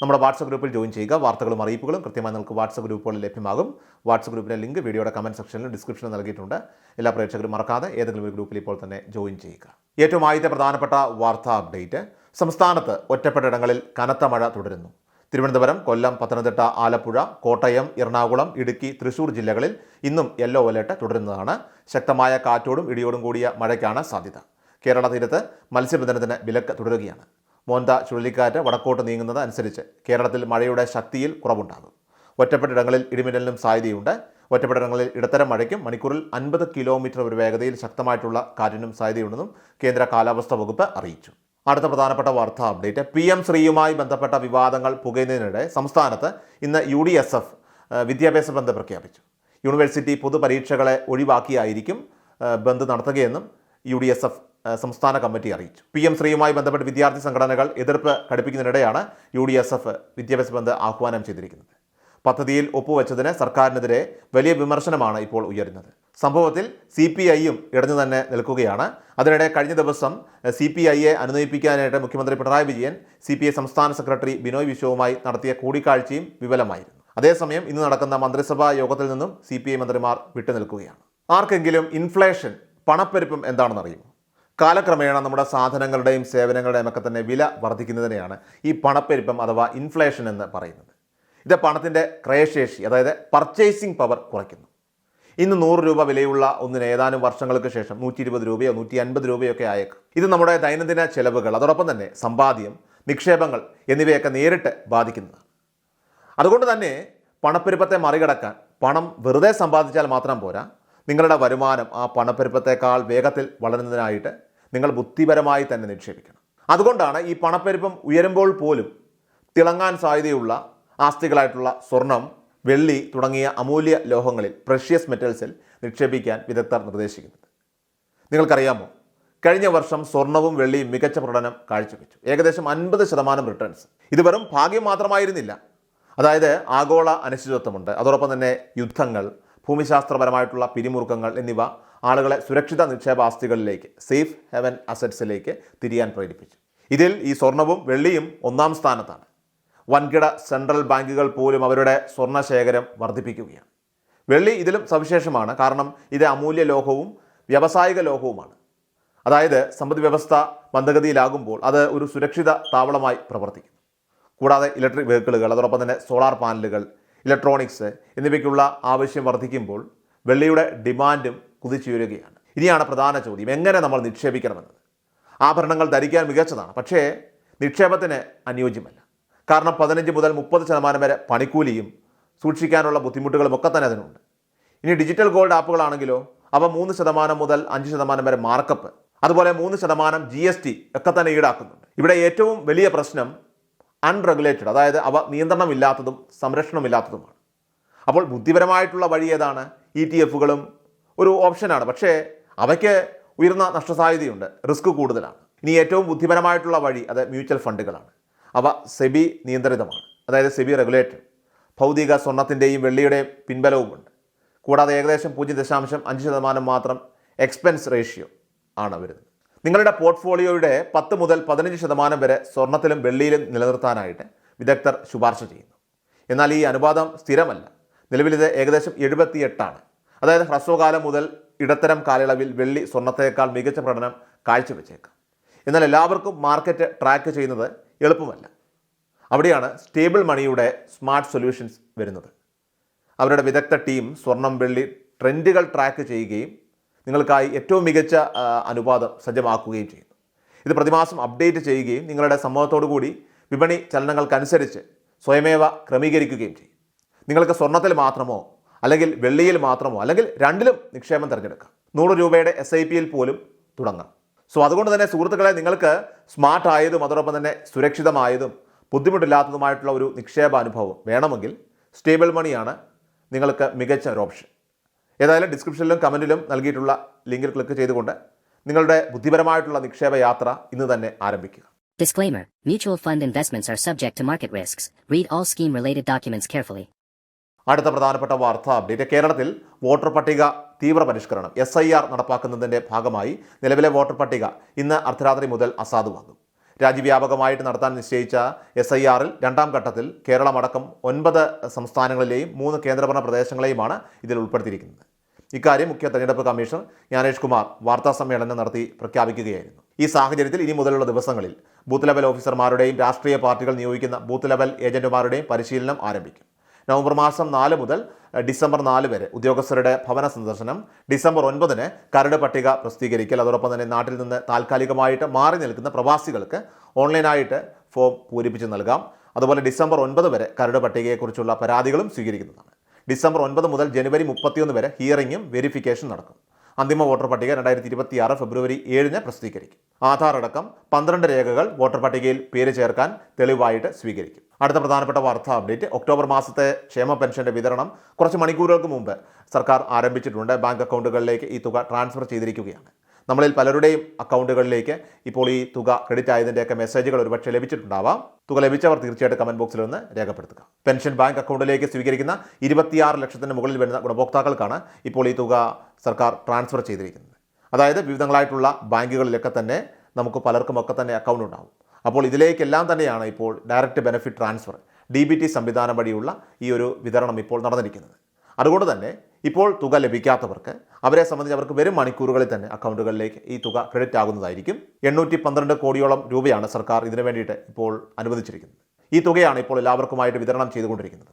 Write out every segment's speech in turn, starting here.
നമ്മുടെ വാട്സപ്പ് ഗ്രൂപ്പിൽ ജോയിൻ ചെയ്യുക. വാർത്തകളും അറിയിപ്പുകളും കൃത്യമായി നിങ്ങൾക്ക് വാട്സപ്പ് ഗ്രൂപ്പുകളിൽ ലഭ്യമാകും. വാട്സപ്പ് ഗ്രൂപ്പിലെ ലിങ്ക് വീഡിയോയുടെ കമന്റ് സെക്ഷനിലും ഡിസ്ക്രിപ്ഷനിൽ നൽകിയിട്ടുണ്ട്. എല്ലാ പ്രേക്ഷകരും മറക്കാതെ ഏതെങ്കിലും ഒരു ഗ്രൂപ്പിൽ ഇപ്പോൾ തന്നെ ജോയിൻ ചെയ്യുക. ഏറ്റവും ആദ്യത്തെ പ്രധാനപ്പെട്ട വാർത്താ അപ്ഡേറ്റ്. സംസ്ഥാനത്ത് ഒറ്റപ്പെട്ടയിടങ്ങളിൽ കനത്ത മഴ തുടരുന്നു. തിരുവനന്തപുരം കൊല്ലം പത്തനംതിട്ട ആലപ്പുഴ കോട്ടയം എറണാകുളം ഇടുക്കി തൃശൂർ ജില്ലകളിൽ ഇന്നും യെല്ലോ അലേർട്ട് തുടരുന്നതാണ്. ശക്തമായ കാറ്റോടും ഇടിയോടും കൂടിയ മഴയ്ക്കാണ് സാധ്യത. കേരള തീരത്ത് മത്സ്യബന്ധനത്തിന് വിലക്ക് തുടരുകയാണ്. മോന്ത ചുഴലിക്കാറ്റ് വടക്കോട്ട് നീങ്ങുന്നത് അനുസരിച്ച് കേരളത്തിൽ മഴയുടെ ശക്തിയിൽ കുറവുണ്ടാകും. ഒറ്റപ്പെട്ടിടങ്ങളിൽ ഇടിമിന്നലിനും സാധ്യതയുണ്ട്. ഒറ്റപ്പെട്ടിടങ്ങളിൽ ഇടത്തരം മഴയ്ക്കും മണിക്കൂറിൽ അൻപത് കിലോമീറ്റർ ഒരു വേഗതയിൽ ശക്തമായിട്ടുള്ള കാറ്റിനും സാധ്യതയുണ്ടെന്നും കേന്ദ്ര കാലാവസ്ഥാ വകുപ്പ് അറിയിച്ചു. അടുത്ത പ്രധാനപ്പെട്ട വാർത്താ അപ്ഡേറ്റ്. പി എം ശ്രീയുമായി ബന്ധപ്പെട്ട വിവാദങ്ങൾ പുകയുന്നതിനിടെ സംസ്ഥാനത്ത് ഇന്ന് യു ഡി എസ് എഫ് വിദ്യാഭ്യാസ ബന്ദ് പ്രഖ്യാപിച്ചു. യൂണിവേഴ്സിറ്റി പൊതുപരീക്ഷകളെ ഒഴിവാക്കിയായിരിക്കും ബന്ദ് നടത്തുകയെന്നും യു ഡി എസ് എഫ് സംസ്ഥാന കമ്മിറ്റി അറിയിച്ചു. പി എം ശ്രീയുമായി ബന്ധപ്പെട്ട് വിദ്യാർത്ഥി സംഘടനകൾ എതിർപ്പ് ഘടിപ്പിക്കുന്നതിനിടെയാണ് യു ഡി എസ് എഫ് വിദ്യാഭ്യാസ ബന്ദ് ആഹ്വാനം ചെയ്തിരിക്കുന്നത്. പദ്ധതിയിൽ ഒപ്പുവെച്ചതിന് സർക്കാരിനെതിരെ വലിയ വിമർശനമാണ് ഇപ്പോൾ ഉയരുന്നത്. സംഭവത്തിൽ സി പി ഐയും ഇടഞ്ഞു തന്നെ നിൽക്കുകയാണ്. അതിനിടെ കഴിഞ്ഞ ദിവസം സി പി ഐയെ അനുനയിപ്പിക്കാനായിട്ട് മുഖ്യമന്ത്രി Pinarayi Vijayan C P I സംസ്ഥാന സെക്രട്ടറി ബിനോയ് വിശ്വവുമായി നടത്തിയ കൂടിക്കാഴ്ചയും വിഫലമായിരുന്നു അതേസമയം ഇന്ന് നടക്കുന്ന മന്ത്രിസഭാ യോഗത്തിൽ നിന്നും സി പി ഐ മന്ത്രിമാർ വിട്ടുനിൽക്കുകയാണ്. ആർക്കെങ്കിലും ഇൻഫ്ലേഷൻ പണപ്പെരുപ്പം എന്താണെന്ന് അറിയുമോ കാലക്രമേണ നമ്മുടെ സാധനങ്ങളുടെയും സേവനങ്ങളുടെയും ഒക്കെ തന്നെ വില വർദ്ധിക്കുന്നതിനെയാണ് ഈ പണപ്പെരുപ്പം അഥവാ ഇൻഫ്ലേഷൻ എന്ന് പറയുന്നത്. ഇത് പണത്തിന്റെ ക്രയശേഷി അതായത് പർച്ചേസിംഗ് പവർ കുറയ്ക്കുന്നു. ഇന്ന് നൂറ് രൂപ വിലയുള്ള ഒന്നിന് ഏതാനും വർഷങ്ങൾക്ക് ശേഷം നൂറ്റി ഇരുപത് രൂപയോ നൂറ്റി അൻപത് രൂപയോ ഒക്കെ ആയേക്കും. ഇത് നമ്മുടെ ദൈനംദിന ചെലവുകൾ അതോടൊപ്പം തന്നെ സമ്പാദ്യം നിക്ഷേപങ്ങൾ എന്നിവയൊക്കെ നേരിട്ട് ബാധിക്കുന്നതാണ്. അതുകൊണ്ട് തന്നെ പണപ്പെരുപ്പത്തെ മറികടക്കാൻ പണം വെറുതെ സമ്പാദിച്ചാൽ മാത്രം പോരാ നിങ്ങളുടെ വരുമാനം ആ പണപ്പെരുപ്പത്തേക്കാൾ വേഗത്തിൽ വളരുന്നതിനായിട്ട് നിങ്ങൾ ബുദ്ധിപരമായി തന്നെ നിക്ഷേപിക്കണം. അതുകൊണ്ടാണ് ഈ പണപ്പെരുപ്പം ഉയരുമ്പോൾ പോലും തിളങ്ങാൻ സാധ്യതയുള്ള ആസ്തികളായിട്ടുള്ള സ്വർണം വെള്ളി തുടങ്ങിയ അമൂല്യ ലോഹങ്ങളിൽ പ്രഷ്യസ് മെറ്റൽസിൽ നിക്ഷേപിക്കാൻ വിദഗ്ധർ നിർദ്ദേശിക്കുന്നത്. നിങ്ങൾക്കറിയാമോ? കഴിഞ്ഞ വർഷം സ്വർണവും വെള്ളിയും മികച്ച പ്രകടനം കാഴ്ചവെച്ചു. ഏകദേശം അൻപത് ശതമാനം റിട്ടേൺസ് ഇത് വെറും ഭാഗ്യം മാത്രമായിരുന്നില്ല. അതായത് ആഗോള അനിശ്ചിതത്വമുണ്ട്. അതോടൊപ്പം തന്നെ യുദ്ധങ്ങൾ ഭൂമിശാസ്ത്രപരമായിട്ടുള്ള പിരിമുറുക്കങ്ങൾ എന്നിവ ആളുകളെ സുരക്ഷിത നിക്ഷേപ ആസ്തികളിലേക്ക് സേഫ് ഹെവൻ അസറ്റ്സിലേക്ക് തിരിയാൻ പ്രേരിപ്പിച്ചു. ഇതിൽ ഈ സ്വർണവും വെള്ളിയും ഒന്നാം സ്ഥാനത്താണ്. വൻകിട സെൻട്രൽ ബാങ്കുകൾ പോലും അവരുടെ സ്വർണ ശേഖരം വർദ്ധിപ്പിക്കുകയാണ്. വെള്ളി ഇതിലും സവിശേഷമാണ് കാരണം ഇത് അമൂല്യ ലോഹവും വ്യാവസായിക ലോഹവുമാണ്. അതായത് സമ്പദ് വ്യവസ്ഥ മന്ദഗതിയിലാകുമ്പോൾ അത് ഒരു സുരക്ഷിത താവളമായി പ്രവർത്തിക്കുന്നു. കൂടാതെ ഇലക്ട്രിക് വെഹിക്കിളുകൾ അതോടൊപ്പം തന്നെ സോളാർ പാനലുകൾ ഇലക്ട്രോണിക്സ് എന്നിവയ്ക്കുള്ള ആവശ്യം വർദ്ധിക്കുമ്പോൾ വെള്ളിയുടെ ഡിമാൻഡും കുതിച്ചുയരുകയാണ്. ഇനിയാണ് പ്രധാന ചോദ്യം. എങ്ങനെ നമ്മൾ നിക്ഷേപിക്കണമെന്നത്? ആഭരണങ്ങൾ ധരിക്കാൻ മികച്ചതാണ്. പക്ഷേ നിക്ഷേപത്തിന് അനുയോജ്യമല്ല. കാരണം പതിനഞ്ച് മുതൽ മുപ്പത് ശതമാനം വരെ പണിക്കൂലിയും സൂക്ഷിക്കാനുള്ള ബുദ്ധിമുട്ടുകളും ഒക്കെ തന്നെ അതിനുണ്ട്. ഇനി ഡിജിറ്റൽ ഗോൾഡ് ആപ്പുകളാണെങ്കിലോ അവ മൂന്ന് ശതമാനം മുതൽ അഞ്ച് ശതമാനം വരെ മാർക്കപ്പ് അതുപോലെ മൂന്ന് ശതമാനം ജി എസ് ടി ഒക്കെ തന്നെ ഈടാക്കുന്നുണ്ട്. ഇവിടെ ഏറ്റവും വലിയ പ്രശ്നം അൺറെഗുലേറ്റഡ് അതായത് അവ നിയന്ത്രണമില്ലാത്തതും സംരക്ഷണമില്ലാത്തതുമാണ്. അപ്പോൾ ബുദ്ധിപരമായിട്ടുള്ള വഴി ഏതാണ്? ഇ ടി എഫുകളും ഒരു ഓപ്ഷനാണ്. പക്ഷേ അവയ്ക്ക് ഉയർന്ന നഷ്ടസാധ്യതയുണ്ട്. റിസ്ക് കൂടുതലാണ്. ഇനി ഏറ്റവും ബുദ്ധിപരമായിട്ടുള്ള വഴി അത് മ്യൂച്വൽ ഫണ്ടുകളാണ്. അവ സെബി നിയന്ത്രിതമാണ്. അതായത് സെബി റെഗുലേറ്റഡ്. ഭൗതിക സ്വർണത്തിന്റെയും വെള്ളിയുടെയും പിൻബലവുമുണ്ട്. കൂടാതെ ഏകദേശം പൂജ്യം ദശാംശം അഞ്ച് ശതമാനം മാത്രം എക്സ്പെൻസ് റേഷ്യോ ആണ് വരുന്നത്. നിങ്ങളുടെ പോർട്ട്ഫോളിയോയുടെ പത്ത് മുതൽ പതിനഞ്ച് ശതമാനം വരെ സ്വർണത്തിലും വെള്ളിയിലും നിലനിർത്താനായിട്ട് വിദഗ്ധർ ശുപാർശ ചെയ്യുന്നു. എന്നാൽ ഈ അനുപാതം സ്ഥിരമല്ല. നിലവിലിത് ഏകദേശം എഴുപത്തിയെട്ടാണ്. അതായത് ഹ്രസ്വകാലം മുതൽ ഇടത്തരം കാലയളവിൽ വെള്ളി സ്വർണത്തേക്കാൾ മികച്ച പ്രകടനം കാഴ്ചവെച്ചേക്കാം. എന്നാൽ എല്ലാവർക്കും മാർക്കറ്റ് ട്രാക്ക് ചെയ്യുന്നത് എളുപ്പമല്ല. അവിടെയാണ് സ്റ്റേബിൾ മണിയുടെ സ്മാർട്ട് സൊല്യൂഷൻസ് വരുന്നത്. അവരുടെ വിദഗ്ധ ടീം സ്വർണം വെള്ളി ട്രെൻഡുകൾ ട്രാക്ക് ചെയ്യുകയും നിങ്ങൾക്കായി ഏറ്റവും മികച്ച അനുപാതം സജ്ജമാക്കുകയും ചെയ്യുന്നു. ഇത് പ്രതിമാസം അപ്ഡേറ്റ് ചെയ്യുകയും നിങ്ങളുടെ സമ്മതത്തോടു കൂടി വിപണി ചലനങ്ങൾക്കനുസരിച്ച് സ്വയമേവ ക്രമീകരിക്കുകയും ചെയ്യും. നിങ്ങൾക്ക് സ്വർണത്തിൽ മാത്രമോ അല്ലെങ്കിൽ വെള്ളിയിൽ മാത്രമോ അല്ലെങ്കിൽ രണ്ടിലും നിക്ഷേപം തിരഞ്ഞെടുക്കാം നൂറ് രൂപയുടെ എസ് ഐ പിയിൽ പോലും തുടങ്ങാം സോ അതുകൊണ്ട് തന്നെ സുഹൃത്തുക്കളെ നിങ്ങൾക്ക് സ്മാർട്ട് ആയതും അതോടൊപ്പം തന്നെ സുരക്ഷിതമായതും ബുദ്ധിമുട്ടില്ലാത്തതുമായിട്ടുള്ള ഒരു നിക്ഷേപ അനുഭവം വേണമെങ്കിൽ സ്റ്റേബിൾ മണിയാണ് നിങ്ങൾക്ക് മികച്ച ഒരു ഓപ്ഷൻ ഏതായാലും ഡിസ്ക്രിപ്ഷനിലും കമന്റിലും നൽകിയിട്ടുള്ള ലിങ്കിൽ ക്ലിക്ക് ചെയ്തുകൊണ്ട് നിങ്ങളുടെ ബുദ്ധിപരമായിട്ടുള്ള നിക്ഷേപ യാത്ര ഇന്ന് തന്നെ ആരംഭിക്കുക Disclaimer Mutual fund investments are subject to market risks. Read all scheme related documents carefully. അടുത്ത പ്രധാനപ്പെട്ട വാർത്താ അപ്ഡേറ്റ് കേരളത്തിൽ വോട്ടർ പട്ടിക തീവ്ര പരിഷ്കരണം എസ് ഐ ആർ നടപ്പാക്കുന്നതിന്റെ ഭാഗമായി നിലവിലെ വോട്ടർ പട്ടിക ഇന്ന് അർദ്ധരാത്രി മുതൽ അസാധുവാകും രാജ്യവ്യാപകമായിട്ട് നടത്താൻ നിശ്ചയിച്ച എസ് ഐ ആറിൽ രണ്ടാം ഘട്ടത്തിൽ കേരളമടക്കം ഒൻപത് സംസ്ഥാനങ്ങളിലെയും മൂന്ന് കേന്ദ്രഭരണ പ്രദേശങ്ങളെയുമാണ് ഇതിൽ ഉൾപ്പെടുത്തിയിരിക്കുന്നത്. ഇക്കാര്യം മുഖ്യ തെരഞ്ഞെടുപ്പ് കമ്മീഷണർ ജ്ഞാനേഷ് കുമാർ വാർത്താ സമ്മേളനം നടത്തി പ്രഖ്യാപിക്കുകയായിരുന്നു. ഈ സാഹചര്യത്തിൽ ഇനി മുതലുള്ള ദിവസങ്ങളിൽ ബൂത്ത് ലെവൽ ഓഫീസർമാരുടെയും രാഷ്ട്രീയ പാർട്ടികൾ നിയോഗിക്കുന്ന ബൂത്ത് ലെവൽ ഏജന്റുമാരുടെയും പരിശീലനം ആരംഭിക്കും. നവംബർ മാസം നാല് മുതൽ ഡിസംബർ നാല് വരെ ഉദ്യോഗസ്ഥരുടെ ഭവന സന്ദർശനം. ഡിസംബർ ഒൻപതിന് കരട് പട്ടിക പ്രസിദ്ധീകരിക്കൽ. അതോടൊപ്പം തന്നെ നാട്ടിൽ നിന്ന് താൽക്കാലികമായിട്ട് മാറി നിൽക്കുന്ന പ്രവാസികൾക്ക് ഓൺലൈനായിട്ട് ഫോം പൂരിപ്പിച്ച് നൽകാം. അതുപോലെ ഡിസംബർ ഒൻപത് വരെ കരട് പട്ടികയെക്കുറിച്ചുള്ള പരാതികളും സ്വീകരിക്കുന്നതാണ്. ഡിസംബർ ഒൻപത് മുതൽ ജനുവരി മുപ്പത്തിയൊന്ന് വരെ ഹിയറിംഗും വെരിഫിക്കേഷൻ നടക്കും. അന്തിമ വോട്ടർ പട്ടിക രണ്ടായിരത്തി ഇരുപത്തി ആറ് ഫെബ്രുവരി ഏഴിന് പ്രസിദ്ധീകരിക്കും. ആധാർ അടക്കം പന്ത്രണ്ട് രേഖകൾ വോട്ടർ പട്ടികയിൽ പേര് ചേർക്കാൻ തെളിവായിട്ട് സ്വീകരിക്കും. അടുത്ത പ്രധാനപ്പെട്ട വാർത്താ അപ്ഡേറ്റ് ഒക്ടോബർ മാസത്തെ ക്ഷേമ പെൻഷന്റെ വിതരണം കുറച്ച് മണിക്കൂറുകൾക്ക് മുമ്പ് സർക്കാർ ആരംഭിച്ചിട്ടുണ്ട്. ബാങ്ക് അക്കൗണ്ടുകളിലേക്ക് ഈ തുക ട്രാൻസ്ഫർ ചെയ്തിരിക്കുകയാണ്. നമ്മളിൽ പലരുടെയും അക്കൗണ്ടുകളിലേക്ക് ഇപ്പോൾ ഈ തുക ക്രെഡിറ്റ് ആയതിന്റെയൊക്കെ മെസ്സേജുകൾ ഒരുപക്ഷെ ലഭിച്ചിട്ടുണ്ടാവാം. തുക ലഭിച്ചവർ തീർച്ചയായിട്ടും കമന്റ് ബോക്സിൽ ഒന്ന് രേഖപ്പെടുത്തുക. പെൻഷൻ ബാങ്ക് അക്കൗണ്ടിലേക്ക് സ്വീകരിക്കുന്ന ഇരുപത്തിയാറ് ലക്ഷത്തിന് മുകളിൽ വരുന്ന ഗുണഭോക്താക്കൾക്കാണ് ഇപ്പോൾ ഈ തുക സർക്കാർ ട്രാൻസ്ഫർ ചെയ്തിരിക്കുന്നത്. അതായത് വിവിധങ്ങളായിട്ടുള്ള ബാങ്കുകളിലൊക്കെ തന്നെ നമുക്ക് പലർക്കുമൊക്കെ തന്നെ അക്കൗണ്ട് ഉണ്ടാവും. അപ്പോൾ ഇതിലേക്കെല്ലാം തന്നെയാണ് ഇപ്പോൾ direct benefit transfer D B T സംവിധാനം വഴിയുള്ള ഈ ഒരു വിതരണം ഇപ്പോൾ നടന്നിരിക്കുന്നത്. അതുകൊണ്ട് തന്നെ ഇപ്പോൾ തുക ലഭിക്കാത്തവർക്ക് അവരെ സംബന്ധിച്ച് അവർക്ക് വരും മണിക്കൂറുകളിൽ തന്നെ അക്കൗണ്ടുകളിലേക്ക് ഈ തുക ക്രെഡിറ്റ് ആകുന്നതായിരിക്കും. എണ്ണൂറ്റി പന്ത്രണ്ട് കോടിയോളം രൂപയാണ് സർക്കാർ ഇതിനു വേണ്ടിയിട്ട് ഇപ്പോൾ അനുവദിച്ചിരിക്കുന്നത്. ഈ തുകയാണ് ഇപ്പോൾ എല്ലാവർക്കുമായിട്ട് വിതരണം ചെയ്തുകൊണ്ടിരിക്കുന്നത്.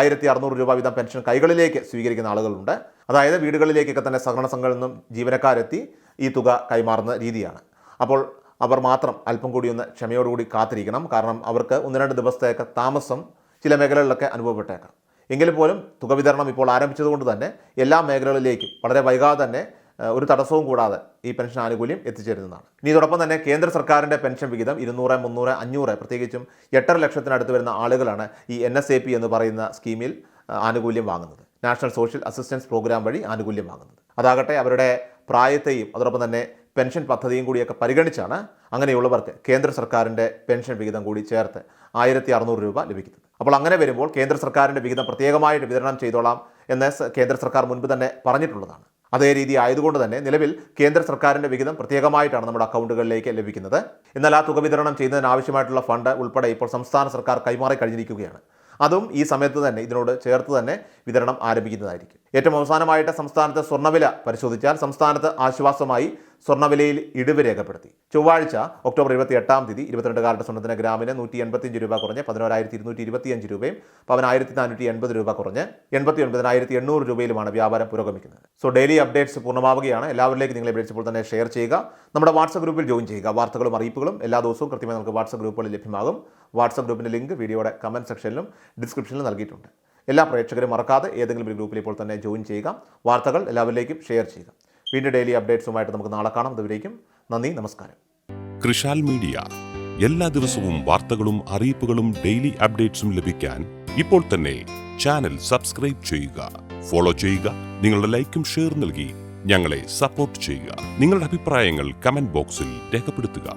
ആയിരത്തി അറുന്നൂറ് രൂപ വീതം പെൻഷൻ കൈകളിലേക്ക് സ്വീകരിക്കുന്ന ആളുകളുണ്ട്. അതായത് വീടുകളിലേക്കൊക്കെ തന്നെ സഹകരണ സംഘങ്ങളിൽ നിന്നും ജീവനക്കാരെത്തി ഈ തുക കൈമാറുന്ന രീതിയാണ്. അപ്പോൾ അവർ മാത്രം അല്പം കൂടി ഒന്ന് ക്ഷമയോടുകൂടി കാത്തിരിക്കണം. കാരണം അവർക്ക് ഒന്ന് രണ്ട് ദിവസത്തേക്ക് താമസം ചില മേഖലകളിലൊക്കെ അനുഭവപ്പെട്ടേക്കാം. എങ്കിൽ പോലും തുക വിതരണം ഇപ്പോൾ ആരംഭിച്ചതുകൊണ്ട് തന്നെ എല്ലാ മേഖലകളിലേക്കും വളരെ വൈകാതെ തന്നെ ഒരു തടസ്സവും കൂടാതെ ഈ പെൻഷൻ ആനുകൂല്യം എത്തിച്ചേരുന്നതാണ്. ഇനി ഇതോടൊപ്പം തന്നെ കേന്ദ്ര സർക്കാരിന്റെ പെൻഷൻ വിഹിതം ഇരുന്നൂറ് മുന്നൂറ് അഞ്ഞൂറ് പ്രത്യേകിച്ചും എട്ടര ലക്ഷത്തിനടുത്ത് വരുന്ന ആളുകളാണ് ഈ എൻ എസ് എ പി എന്ന് പറയുന്ന സ്കീമിൽ ആനുകൂല്യം വാങ്ങുന്നത്. നാഷണൽ സോഷ്യൽ അസിസ്റ്റൻസ് പ്രോഗ്രാം വഴി ആനുകൂല്യം വാങ്ങുന്നത്. അതാകട്ടെ അവരുടെ പ്രായത്തെയും അതോടൊപ്പം തന്നെ പെൻഷൻ പദ്ധതിയും കൂടിയൊക്കെ പരിഗണിച്ചാണ് അങ്ങനെയുള്ളവർക്ക് കേന്ദ്ര സർക്കാരിന്റെ പെൻഷൻ വിഹിതം കൂടി ചേർത്ത് ആയിരത്തി രൂപ ലഭിക്കുന്നത്. അപ്പോൾ അങ്ങനെ വരുമ്പോൾ കേന്ദ്ര സർക്കാരിന്റെ വിഹിതം പ്രത്യേകമായിട്ട് വിതരണം ചെയ്തോളാം എന്ന് കേന്ദ്ര സർക്കാർ മുൻപ് തന്നെ പറഞ്ഞിട്ടുള്ളതാണ്. അതേ രീതി ആയതുകൊണ്ട് തന്നെ നിലവിൽ കേന്ദ്ര സർക്കാരിന്റെ വിഹിതം പ്രത്യേകമായിട്ടാണ് നമ്മുടെ അക്കൗണ്ടുകളിലേക്ക് ലഭിക്കുന്നത്. എന്നാൽ ആ തുക വിതരണം ചെയ്യുന്നതിന് ആവശ്യമായിട്ടുള്ള ഫണ്ട് ഉൾപ്പെടെ ഇപ്പോൾ സംസ്ഥാന സർക്കാർ കൈമാറി കഴിഞ്ഞിരിക്കുകയാണ്. അതും ഈ സമയത്ത് തന്നെ ഇതിനോട് ചേർത്ത് തന്നെ വിതരണം ആരംഭിക്കുന്നതായിരിക്കും. ഏറ്റവും അവസാനമായിട്ട് സംസ്ഥാനത്തെ സ്വർണവില പരിശോധിച്ചാൽ സംസ്ഥാനത്ത് ആശ്വാസമായി സ്വർണവിലയിൽ ഇടിവ് രേഖപ്പെടുത്തി. ചൊവ്വാഴ്ച ഒക്ടോബർ ഇരുപത്തി എട്ടാം തീയതി ഇരുപത്തിരണ്ട് കാരറ്റ് സ്വർണത്തിന് ഗ്രാമിന് നൂറ്റി എൺപത്തിയഞ്ച് രൂപ കുറഞ്ഞ് പതിനോരായിരത്തി ഇരുന്നൂറ്റി ഇരുപത്തിയഞ്ച് രൂപയും പതിനായിരത്തി നാനൂറ്റി എൺപത് രൂപ കുറഞ്ഞ് എൺപത്തി ഒൻപതിനായിരത്തി എണ്ണൂറ് രൂപയിലുമാണ് വ്യാപാരം പുരോഗമിക്കുന്നത്. സോ ഡെയിലി അപ്ഡേറ്റ്സ് പൂർണമാവുകയാണ്. എല്ലാവരിലേക്കും നിങ്ങൾ ഇപ്പോൾ തന്നെ ഷെയർ ചെയ്യുക. നമ്മുടെ വാട്സപ്പ് ഗ്രൂപ്പിൽ ജോയിൻ ചെയ്യുക. വാർത്തകളും അറിയിപ്പുകളും എല്ലാ ദിവസവും കൃത്യമായി നമുക്ക് വാട്സപ്പ് ഗ്രൂപ്പുകളിൽ ലഭ്യമാകും. വാട്സപ്പ് ഗ്രൂപ്പിന്റെ ലിങ്ക് വീഡിയോയുടെ കമന്റ് സെക്ഷനിലും ഡിസ്ക്രിപ്ഷനിലും നൽകിയിട്ടുണ്ട്. എല്ലാ പ്രേക്ഷകരും മറക്കാതെ ഏതെങ്കിലും ഒരു ഗ്രൂപ്പിൽ ഇപ്പോൾ തന്നെ ജോയിൻ ചെയ്യുക വാർത്തകൾ എല്ലാവരിലേക്കും ഷെയർ ചെയ്യുക. വീണ്ടും ഡെയിലി അപ്ഡേറ്റ്സുമായിട്ട് നമുക്ക് നാളെ കാണാം. അതുവരേക്കും നന്ദി നമസ്കാരം. കൃഷാൽ മീഡിയ. എല്ലാ ദിവസവും വാർത്തകളും അറിയിപ്പുകളും ഡെയിലി അപ്ഡേറ്റ്സും ലഭിക്കാൻ ഇപ്പോൾ തന്നെ ചാനൽ സബ്സ്ക്രൈബ് ചെയ്യുക. ഫോളോ ചെയ്യുക. നിങ്ങളുടെ ലൈക്കും ഷെയർ നൽകി ഞങ്ങളെ സപ്പോർട്ട് ചെയ്യുക. നിങ്ങളുടെ അഭിപ്രായങ്ങൾ കമന്റ് ബോക്സിൽ രേഖപ്പെടുത്തുക.